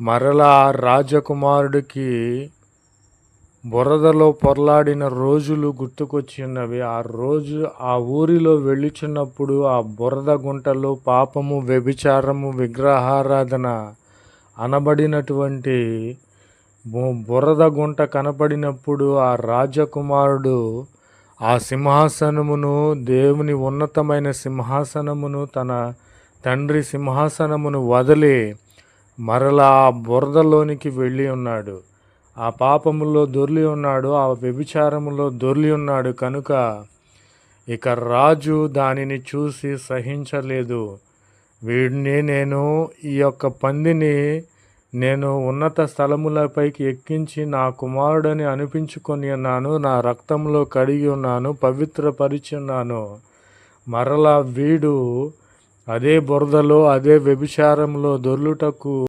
మరలా ఆ రాజకుమారుడికి బురదలో పొర్లాడిన రోజులు గుర్తుకొచ్చినవి. ఆ రోజు ఆ ఊరిలో వెళ్ళుచున్నప్పుడు ఆ బురద గుంటలో పాపము వ్యభిచారము విగ్రహారాధన అనబడినటువంటి బు- బురద గుంట కనపడినప్పుడు ఆ రాజకుమారుడు ఆ సింహాసనమును దేవుని ఉన్నతమైన సింహాసనమును తన తండ్రి సింహాసనమును వదిలి మరలా ఆ బురదలోనికి వెళ్ళి ఉన్నాడు. ఆ పాపములో దొర్లి ఉన్నాడు ఆ వ్యభిచారములో దొర్లి ఉన్నాడు కనుక ఇక రాజు దానిని చూసి సహించలేదు. వీడిని నేను ఈ యొక్క పందిని నేను ఉన్నత స్థలములపైకి ఎక్కించి నా కుమారుడని అనిపించుకొని ఉన్నాను నా రక్తంలో కడిగి ఉన్నాను పవిత్రపరిచి ఉన్నాను. మరలా వీడు అదే బురదలో అదే వ్యభిచారంలో దొర్లుటకు